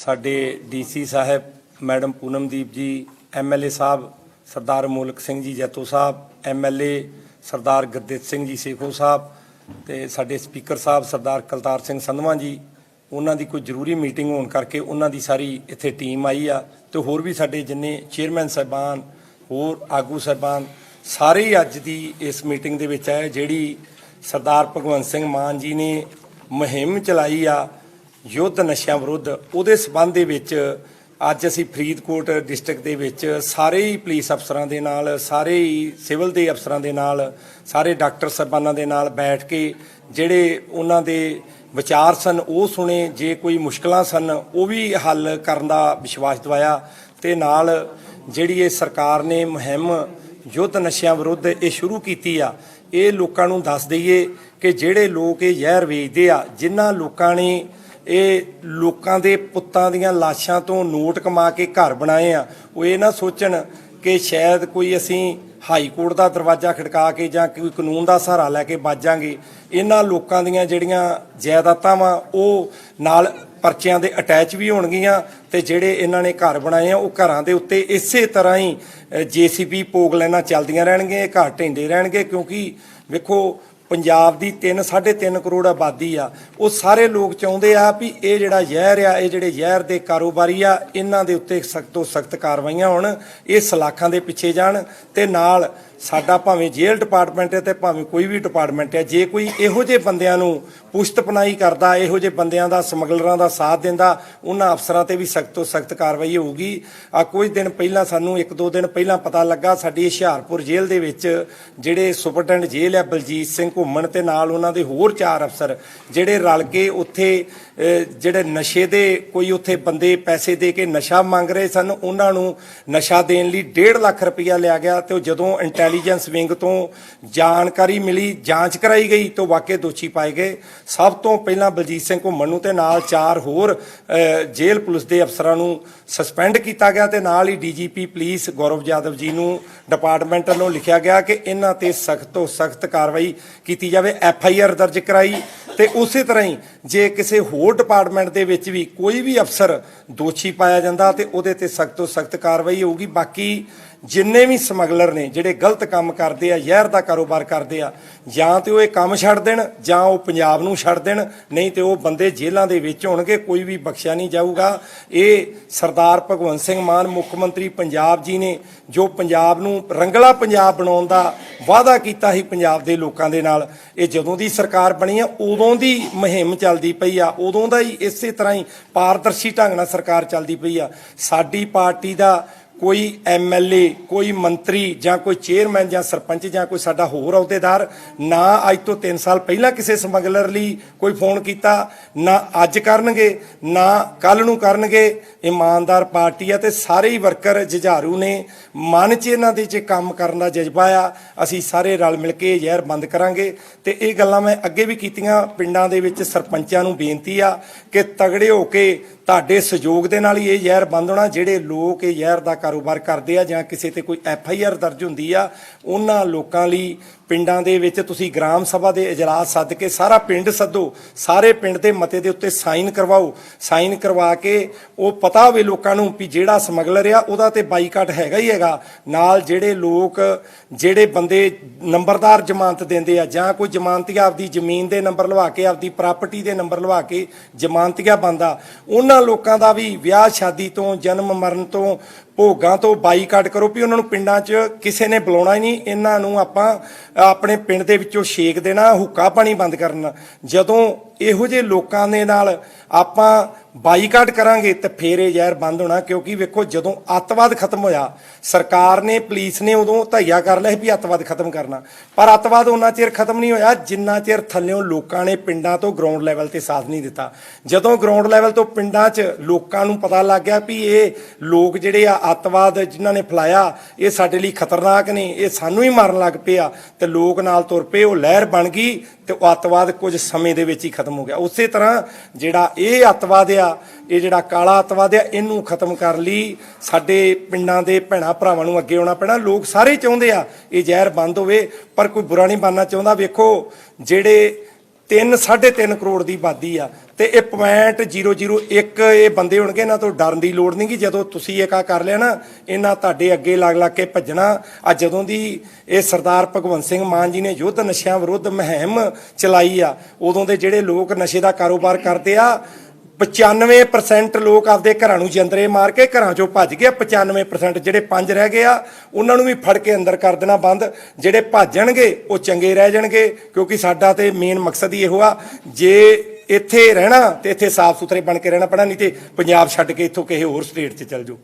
ਸਾਡੇ ਡੀਸੀ ਸਾਹਿਬ, ਮੈਡਮ ਪੂਨਮਦੀਪ ਜੀ ਐਮਐਲਏ ਸਾਹਿਬ, ਸਰਦਾਰ ਮੋਲਕ ਸਿੰਘ ਜੀ ਜੈਤੋ ਸਾਹਿਬ ਐਮਐਲਏ ਸਰਦਾਰ ਗੁਰਦਿੱਤ ਸਿੰਘ ਜੀ ਸੇਖੋ ਸਾਹਿਬ ਤੇ ਸਾਡੇ ਸਪੀਕਰ ਸਾਹਿਬ ਸਰਦਾਰ ਕਲਤਾਰ ਸਿੰਘ ਸੰਧਵਾਂ ਜੀ, ਉਹਨਾਂ ਦੀ ਕੋਈ ਜ਼ਰੂਰੀ ਮੀਟਿੰਗ ਹੋਣ ਕਰਕੇ ਉਹਨਾਂ ਦੀ ਸਾਰੀ ਇੱਥੇ ਟੀਮ ਆਈ ਆ ਤੇ ਹੋਰ ਵੀ ਸਾਡੇ ਜਿੰਨੇ ਚੇਅਰਮੈਨ ਸਾਹਿਬਾਨ, ਹੋਰ ਆਗੂ ਸਾਹਿਬਾਨ, ਸਾਰੇ ਹੀ ਅੱਜ ਦੀ ਇਸ ਮੀਟਿੰਗ ਦੇ ਵਿੱਚ ਆਏ ਜਿਹੜੀ ਸਰਦਾਰ ਭਗਵੰਤ ਸਿੰਘ ਮਾਨ ਜੀ ਨੇ ਮੁਹਿੰਮ ਚਲਾਈ ਆ ਯੁੱਧ ਨਸ਼ਿਆਂ ਵਿਰੁੱਧ, ਉਹਦੇ ਸਬੰਧ ਦੇ ਵਿੱਚ ਅੱਜ ਅਸੀਂ ਫਰੀਦਕੋਟ ਡਿਸਟ੍ਰਿਕਟ ਦੇ ਵਿੱਚ ਸਾਰੇ ਹੀ ਪੁਲਿਸ ਅਫਸਰਾਂ ਦੇ ਨਾਲ, ਸਾਰੇ ਹੀ ਸਿਵਲ ਦੇ ਅਫਸਰਾਂ ਦੇ ਨਾਲ, ਸਾਰੇ ਡਾਕਟਰ ਸਾਹਿਬਾਨਾਂ ਦੇ ਨਾਲ ਬੈਠ ਕੇ ਜਿਹੜੇ ਉਹਨਾਂ ਦੇ ਵਿਚਾਰ ਸਨ, ਉਹ ਸੁਣੇ, ਜੇ ਕੋਈ ਮੁਸ਼ਕਲਾਂ ਸਨ, ਉਹ ਵੀ ਹੱਲ ਕਰਨ ਦਾ ਵਿਸ਼ਵਾਸ ਦਿਵਾਇਆ ਤੇ ਨਾਲ ਜਿਹੜੀ ਇਹ ਸਰਕਾਰ ਨੇ ਮੁਹਿੰਮ ਯੁੱਧ ਨਸ਼ਿਆਂ ਵਿਰੁੱਧ ਇਹ ਸ਼ੁਰੂ ਕੀਤੀ ਆ, ਇਹ ਲੋਕਾਂ ਨੂੰ ਦੱਸ ਦਈਏ ਕਿ ਜਿਹੜੇ ਲੋਕ ਇਹ ਜ਼ਹਿਰ ਵੇਚਦੇ ਆ, ਜਿਨ੍ਹਾਂ ਲੋਕਾਂ ਨੇ ਇਹ ਲੋਕਾਂ ਦੇ ਪੁੱਤਾਂ ਦੀਆਂ ਲਾਸ਼ਾਂ ਤੋਂ ਨੋਟ ਕਮਾ ਕੇ ਘਰ ਬਣਾਏ ਆ। ਉਹ ਇਹ ਨਾ ਸੋਚਣ ਕਿ ਸ਼ਾਇਦ ਕੋਈ ਅਸੀਂ ਹਾਈ ਕੋਰਟ ਦਾ ਦਰਵਾਜ਼ਾ ਖੜਕਾ ਕੇ ਜਾਂ ਕੋਈ ਕਾਨੂੰਨ ਦਾ ਸਹਾਰਾ ਲੈ ਕੇ ਬਾਜਾਂਗੇ ਇਹਨਾਂ ਲੋਕਾਂ ਦੀਆਂ ਜਿਹੜੀਆਂ ਜਾਇਦਾਦਾਂ ਵਾ, ਉਹ ਨਾਲ ਪਰਚਿਆਂ ਦੇ ਅਟੈਚ ਵੀ ਹੋਣਗੀਆਂ ਤੇ ਜਿਹੜੇ ਇਹਨਾਂ ਨੇ ਘਰ ਬਣਾਏ ਆ, ਉਹ ਘਰਾਂ ਦੇ ਉੱਤੇ ਇਸੇ ਤਰ੍ਹਾਂ ਹੀ ਜੀਸੀਬੀ ਪੋਗ ਲੈਣਾ ਚੱਲਦੀਆਂ ਰਹਿਣਗੀਆਂ ਘਰ ਢਿੰਡੇ ਰਹਿਣਗੇ ਕਿਉਂਕਿ ਵੇਖੋ ਪੰਜਾਬ ਦੀ 3 3.5 ਕਰੋੜ ਆਬਾਦੀ ਆ। ਉਹ ਸਾਰੇ ਲੋਕ ਚਾਹੁੰਦੇ ਆ ਵੀ ਇਹ ਜਿਹੜਾ ਜ਼ਹਿਰ ਆ, ਇਹ ਜਿਹੜੇ ਜ਼ਹਿਰ ਦੇ ਕਾਰੋਬਾਰੀ ਆ, ਇਹਨਾਂ ਦੇ ਉੱਤੇ ਸਖਤ ਤੋਂ ਸਖਤ ਕਾਰਵਾਈਆਂ ਹੋਣ, ਇਹ ਸਲਾਖਾਂ ਦੇ ਪਿੱਛੇ ਜਾਣ ਤੇ ਨਾਲ ਸਾਡਾ ਭਾਵੇਂ ਜੇਲ੍ਹ ਡਿਪਾਰਟਮੈਂਟ ਹੈ ਤੇ ਭਾਵੇਂ ਕੋਈ ਵੀ ਡਿਪਾਰਟਮੈਂਟ ਹੈ, ਜੇ ਕੋਈ ਇਹੋ ਜਿਹੇ ਬੰਦਿਆਂ ਨੂੰ ਪੁਸ਼ਤਪਨਾਈ ਕਰਦਾ, ਇਹੋ ਜਿਹੇ ਬੰਦਿਆਂ ਦਾ, ਸਮਗਲਰਾਂ ਦਾ ਸਾਥ ਦਿੰਦਾ, ਉਹਨਾਂ ਅਫਸਰਾਂ ਤੇ ਵੀ ਸਖਤ ਤੋਂ ਸਖਤ ਕਾਰਵਾਈ ਹੋਊਗੀ। ਆ ਕੁਝ ਦਿਨ ਪਹਿਲਾਂ ਸਾਨੂੰ, ਇੱਕ ਦੋ ਦਿਨ ਪਹਿਲਾਂ ਪਤਾ ਲੱਗਾ, ਸਾਡੀ ਹੁਸ਼ਿਆਰਪੁਰ ਜੇਲ੍ਹ ਦੇ ਵਿੱਚ ਜਿਹੜੇ ਸੁਪਰਡੈਂਟ ਜੇਲ੍ਹ ਹੈ ਬਲਜੀਤ ਸਿੰਘ ਘੁੰਮਣ ਤੇ ਨਾਲ ਉਹਨਾਂ ਦੇ ਹੋਰ ਚਾਰ ਅਫਸਰ, ਜਿਹੜੇ ਰਲ ਕੇ ਉੱਥੇ ਜਿਹੜੇ ਨਸ਼ੇ ਦੇ ਕੋਈ ਉੱਥੇ ਬੰਦੇ ਪੈਸੇ ਦੇ ਕੇ ਨਸ਼ਾ ਮੰਗ ਰਹੇ ਸਨ, ਉਹਨਾਂ ਨੂੰ ਨਸ਼ਾ ਦੇਣ ਲਈ 1.5 ਲੱਖ ਰੁਪਇਆ ਲਿਆ ਗਿਆ ਤੇ ਉਹ ਜਦੋਂ ਇੰਟੈਲੀਜੈਂਸ ਵਿੰਗ ਤੋਂ ਜਾਣਕਾਰੀ ਮਿਲੀ, ਜਾਂਚ ਕਰਾਈ ਗਈ ਤੋਂ ਵਾਕਿਆ ਦੋਸ਼ੀ ਪਾਏ ਗਏ। ਸਭ ਤੋਂ ਪਹਿਲਾਂ ਬਲਜੀਤ ਸਿੰਘ ਘੁੰਮਣ ਨੂੰ ਤੇ ਨਾਲ ਚਾਰ ਹੋਰ ਜੇਲ੍ਹ ਪੁਲਿਸ ਦੇ ਅਫਸਰਾਂ ਨੂੰ ਸਸਪੈਂਡ ਕੀਤਾ ਗਿਆ ਤੇ ਨਾਲ ਹੀ ਡੀਜੀਪੀ ਪੁਲਿਸ ਗੌਰਵ ਯਾਦਵ ਜੀ ਨੂੰ ਡਿਪਾਰਟਮੈਂਟ ਵੱਲੋਂ ਲਿਖਿਆ ਗਿਆ ਕਿ ਇਹਨਾਂ ਤੇ ਸਖਤ ਤੋਂ ਸਖਤ ਕਾਰਵਾਈ ਕੀਤੀ ਜਾਵੇ, ਐਫ ਆਈ ਆਰ ਦਰਜ ਕਰਾਈ ਤੇ ਉਸੇ ਤਰ੍ਹਾਂ ਹੀ ਜੇ ਕਿਸੇ ਹੋਰ ਡਿਪਾਰਟਮੈਂਟ ਦੇ ਵਿੱਚ ਵੀ ਕੋਈ ਵੀ ਅਫਸਰ ਦੋਸ਼ੀ ਪਾਇਆ ਜਾਂਦਾ ਤੇ ਉਹਦੇ ਤੇ ਸਖਤ ਤੋਂ ਸਖਤ ਕਾਰਵਾਈ ਹੋਊਗੀ। ਬਾਕੀ ਜਿੰਨੇ ਵੀ ਸਮਗਲਰ ਨੇ, ਜਿਹੜੇ ਗਲਤ ਕੰਮ ਕਰਦੇ ਆ, ਜ਼ਹਿਰ ਦਾ ਕਾਰੋਬਾਰ ਕਰਦੇ ਆ, ਜਾਂ ਤੇ ਉਹ ਇਹ ਕੰਮ ਛੱਡ ਦੇਣ, ਜਾਂ ਉਹ ਪੰਜਾਬ ਨੂੰ ਛੱਡ ਦੇਣ, ਨਹੀਂ ਤੇ ਉਹ ਬੰਦੇ ਜੇਲ੍ਹਾਂ ਦੇ ਵਿੱਚ ਹੋਣਗੇ, ਕੋਈ ਵੀ ਬਖਸ਼ਿਆ ਨਹੀਂ ਜਾਊਗਾ। ਇਹ ਸਰਦਾਰ ਭਗਵੰਤ ਸਿੰਘ ਮਾਨ, ਮੁੱਖ ਮੰਤਰੀ ਪੰਜਾਬ ਜੀ ਨੇ, ਜੋ ਪੰਜਾਬ ਨੂੰ ਰੰਗਲਾ ਪੰਜਾਬ ਬਣਾਉਣ ਦਾ ਵਾਅਦਾ ਕੀਤਾ ਸੀ ਪੰਜਾਬ ਦੇ ਲੋਕਾਂ ਦੇ ਨਾਲ, ਇਹ ਜਦੋਂ ਦੀ ਸਰਕਾਰ ਬਣੀ ਆ, ਉਦੋਂ ਦੀ ਮੁਹਿੰਮ ਚੱਲਦੀ ਪਈ ਆ, ਉਦੋਂ ਦਾ ਹੀ ਇਸੇ ਤਰ੍ਹਾਂ ਹੀ ਪਾਰਦਰਸ਼ੀ ਢੰਗ ਨਾਲ ਸਰਕਾਰ ਚੱਲਦੀ ਪਈ ਆ। ਸਾਡੀ ਪਾਰਟੀ ਦਾ ਕੋਈ ਐਮਐਲਏ ਕੋਈ ਮੰਤਰੀ ਜਾਂ ਕੋਈ ਚੇਅਰਮੈਨ ਜਾਂ ਸਰਪੰਚ ਜਾਂ ਕੋਈ ਸਾਡਾ ਹੋਰ ਅਹੁਦੇਦਾਰ ਨਾ ਅੱਜ ਤੋਂ 3 ਸਾਲ ਪਹਿਲਾਂ ਕਿਸੇ ਸਮਗਲਰ ਲਈ ਕੋਈ ਫੋਨ ਕੀਤਾ, ਨਾ ਅੱਜ ਕਰਨਗੇ, ਨਾ ਕੱਲ ਨੂੰ ਕਰਨਗੇ ਇਮਾਨਦਾਰ ਪਾਰਟੀ ਆ ਤੇ ਸਾਰੇ ਹੀ ਵਰਕਰ ਜੁਝਾਰੂ ਨੇ। ਮਨ 'ਚ ਇਹਨਾਂ ਦੇ 'ਚ ਕੰਮ ਕਰਨ ਦਾ ਜਜ਼ਬਾ ਆ। ਅਸੀਂ ਸਾਰੇ ਰਲ ਮਿਲ ਕੇ ਇਹ ਜ਼ਹਿਰ ਬੰਦ ਕਰਾਂਗੇ। ਤੇ ਇਹ ਗੱਲਾਂ ਮੈਂ ਅੱਗੇ ਵੀ ਕੀਤੀਆਂ। ਪਿੰਡਾਂ ਦੇ ਵਿੱਚ ਸਰਪੰਚਾਂ ਨੂੰ ਬੇਨਤੀ ਆ ਕਿ ਤਗੜੇ ਹੋ ਕੇ ਤੁਹਾਡੇ ਸਹਿਯੋਗ ਦੇ ਨਾਲ ਹੀ ਇਹ ਜ਼ਹਿਰ ਬੰਦ ਹੋਣਾ। ਜਿਹੜੇ ਲੋਕ ਇਹ ਜ਼ਹਿਰ ਦਾ ਕਾਰੋਬਾਰ ਕਰਦੇ ਆ ਜਾਂ ਕਿਸੇ ਤੇ ਕੋਈ ਐਫ ਆਈ ਆਰ ਦਰਜ ਹੁੰਦੀ ਆ, ਉਹਨਾਂ ਲੋਕਾਂ ਲਈ ਪਿੰਡਾਂ ਦੇ ਵਿੱਚ ਤੁਸੀਂ ਗ੍ਰਾਮ ਸਭਾ ਦੇ ਇਜਲਾਸ ਸੱਦ ਕੇ ਸਾਰਾ ਪਿੰਡ ਸੱਦੋ, ਸਾਰੇ ਪਿੰਡ ਦੇ ਮਤੇ ਦੇ ਉੱਤੇ ਸਾਈਨ ਕਰਵਾਓ। ਸਾਈਨ ਕਰਵਾ ਕੇ ਉਹ ਪਤਾ ਹੋਵੇ ਲੋਕਾਂ ਨੂੰ ਵੀ ਜਿਹੜਾ ਸਮਗਲਰ ਆ, ਉਹਦਾ ਤੇ ਬਾਈਕਾਟ ਹੈਗਾ ਹੀ ਹੈਗਾ। ਨਾਲ ਜਿਹੜੇ ਲੋਕ, ਜਿਹੜੇ ਬੰਦੇ ਨੰਬਰਦਾਰ ਜ਼ਮਾਨਤ ਦਿੰਦੇ ਆ, ਜਾਂ ਕੋਈ ਜ਼ਮਾਨਤੀਆ ਆਪਦੀ ਜ਼ਮੀਨ ਦੇ ਨੰਬਰ ਲਵਾ ਕੇ, ਆਪਦੀ ਪ੍ਰਾਪਰਟੀ ਦੇ ਨੰਬਰ ਲਵਾ ਕੇ ਜ਼ਮਾਨਤੀਆ ਬੰਦਾ, ਉਹਨਾਂ ਲੋਕਾਂ ਦਾ ਵੀ ਵਿਆਹ ਸ਼ਾਦੀ ਤੋਂ, ਜਨਮ ਮਰਨ ਤੋਂ ਭੋਗਾਂ ਤੋਂ ਬਾਈਕਾਟ ਕਰੋ ਵੀ ਉਹਨਾਂ ਨੂੰ ਪਿੰਡਾਂ 'ਚ ਕਿਸੇ ਨੇ ਬੁਲਾਉਣਾ ਹੀ ਨਹੀਂ, ਇਹਨਾਂ ਨੂੰ ਆਪਾਂ ਆਪਣੇ ਪਿੰਡ ਦੇ ਵਿੱਚੋਂ ਛੇਕ ਦੇਣਾ, ਹੁੱਕਾ ਪਾਣੀ ਬੰਦ ਕਰਨਾ। ਜਦੋਂ ਇਹੋ ਜਿਹੇ ਲੋਕਾਂ ਦੇ ਨਾਲ ਆਪਾਂ ਬਾਈਕਾਟ ਕਰਾਂਗੇ ਤੇ ਫੇਰ ਇਹ ਜ਼ਹਿਰ ਬੰਦ ਹੋਣਾ, ਕਿਉਂਕਿ ਵੇਖੋ ਜਦੋਂ ਅੱਤਵਾਦ ਖਤਮ ਹੋਇਆ, ਸਰਕਾਰ ਨੇ, ਪੁਲਿਸ ਨੇ ਉਦੋਂ ਧਈਆ ਕਰ ਲਿਆ ਵੀ ਅੱਤਵਾਦ ਖਤਮ ਕਰਨਾ। ਪਰ ਅੱਤਵਾਦ ਉਹਨਾਂ ਚਿਰ ਖਤਮ ਨਹੀਂ ਹੋਇਆ, ਜਿੰਨਾ ਚਿਰ ਥੱਲਿਓਂ ਲੋਕਾਂ ਨੇ ਪਿੰਡਾਂ ਤੋਂ ਗਰਾਊਂਡ ਲੈਵਲ ਤੇ ਸਾਥ ਨਹੀਂ ਦਿੱਤਾ। ਜਦੋਂ ਗਰਾਊਂਡ ਲੈਵਲ ਤੋਂ ਪਿੰਡਾਂ 'ਚ ਲੋਕਾਂ ਨੂੰ ਪਤਾ ਲੱਗ ਗਿਆ ਵੀ ਇਹ ਲੋਕ ਜਿਹੜੇ ਆ ਅੱਤਵਾਦ ਜਿਨ੍ਹਾਂ ਨੇ ਫਲਾਇਆ, ਇਹ ਸਾਡੇ ਲਈ ਖਤਰਨਾਕ ਨੇ, ਇਹ ਸਾਨੂੰ ਹੀ ਮਾਰਨ ਲੱਗ ਪਿਆ ਤੇ ਲੋਕ ਨਾਲ ਤੁਰ ਪਏ, ਉਹ ਲਹਿਰ ਬਣ ਗਈ ਤੇ ਉਹ ਅੱਤਵਾਦ ਕੁਝ ਸਮੇਂ ਦੇ ਵਿੱਚ ਹੀ ਖਤਮ ਖਤਮ ਹੋ ਗਿਆ। ਉਸੇ ਤਰ੍ਹਾਂ ਜਿਹੜਾ ਇਹ ਅੱਤਵਾਦ ਆ, ਇਹ ਜਿਹੜਾ ਕਾਲਾ ਅੱਤਵਾਦ ਆ, ਇਹਨੂੰ ਖਤਮ ਕਰਨ ਲਈ। ਸਾਡੇ ਪਿੰਡਾਂ ਦੇ ਭੈਣਾ ਭਰਾਵਾਂ ਨੂੰ ਅੱਗੇ ਆਉਣਾ ਪੈਣਾ। ਲੋਕ ਸਾਰੇ ਚਾਹੁੰਦੇ ਆ ਇਹ ਜ਼ਹਿਰ ਬੰਦ ਹੋਵੇ, ਪਰ ਕੋਈ ਬੁਰਾ ਨਹੀਂ ਬਣਨਾ ਚਾਹੁੰਦਾ। ਵੇਖੋ, ਜਿਹੜੇ 3 3.5 ਕਰੋੜ ਦੀ ਆਬਾਦੀ ਆ ਤੇ ਇਹ ਪੁਆਇੰਟ 001 ਇਹ ਬੰਦੇ ਹੋਣਗੇ, ਇਹਨਾਂ ਤੋਂ ਡਰਨ ਦੀ ਲੋੜ ਨਹੀਂ ਨਹੀਂਗੀ ਜਦੋਂ ਤੁਸੀਂ ਇਹ ਕਾ ਕਰ ਲਿਆ ਨਾ, ਇਹਨਾਂ ਤੁਹਾਡੇ ਅੱਗੇ ਲੱਗ ਲੱਗ ਕੇ ਭੱਜਣਾ। ਆ ਜਦੋਂ ਦੀ ਇਹ ਸਰਦਾਰ ਭਗਵੰਤ ਸਿੰਘ ਮਾਨ ਜੀ ਨੇ ਯੁੱਧ ਨਸ਼ਿਆਂ ਵਿਰੁੱਧ ਮੁਹਿੰਮ ਚਲਾਈ ਆ, ਉਦੋਂ ਦੇ ਜਿਹੜੇ ਲੋਕ ਨਸ਼ੇ ਦਾ ਕਾਰੋਬਾਰ ਕਰਦੇ ਆ 95% ਲੋਕ ਆਪਦੇ ਘਰਾਂ ਨੂੰ ਜੰਦਰੇ ਮਾਰ ਕੇ ਘਰਾਂ ਚੋਂ ਭੱਜ ਗਏ। 95% ਜਿਹੜੇ ਪੰਜ ਰਹਿ ਗਏ ਆ, ਉਹਨਾਂ ਨੂੰ ਵੀ ਫੜ ਕੇ ਅੰਦਰ ਕਰ ਦੇਣਾ ਬੰਦ। ਜਿਹੜੇ ਭੱਜਣਗੇ, ਉਹ ਚੰਗੇ ਰਹਿ ਜਾਣਗੇ, ਕਿਉਂਕਿ ਸਾਡਾ ਤੇ ਮੇਨ ਮਕਸਦ ਹੀ ਇਹੋ ਆ। ਜੇ ਇੱਥੇ ਰਹਿਣਾ ਤੇ ਇੱਥੇ ਸਾਫ਼ ਸੁਥਰੇ ਬਣ ਕੇ ਰਹਿਣਾ ਪੈਣਾ, ਨਹੀਂ ਤੇ ਪੰਜਾਬ ਛੱਡ ਕੇ ਇੱਥੋਂ ਕਿਸੇ ਹੋਰ ਸਟੇਟ 'ਚ ਚੱਲ ਜਾਓ।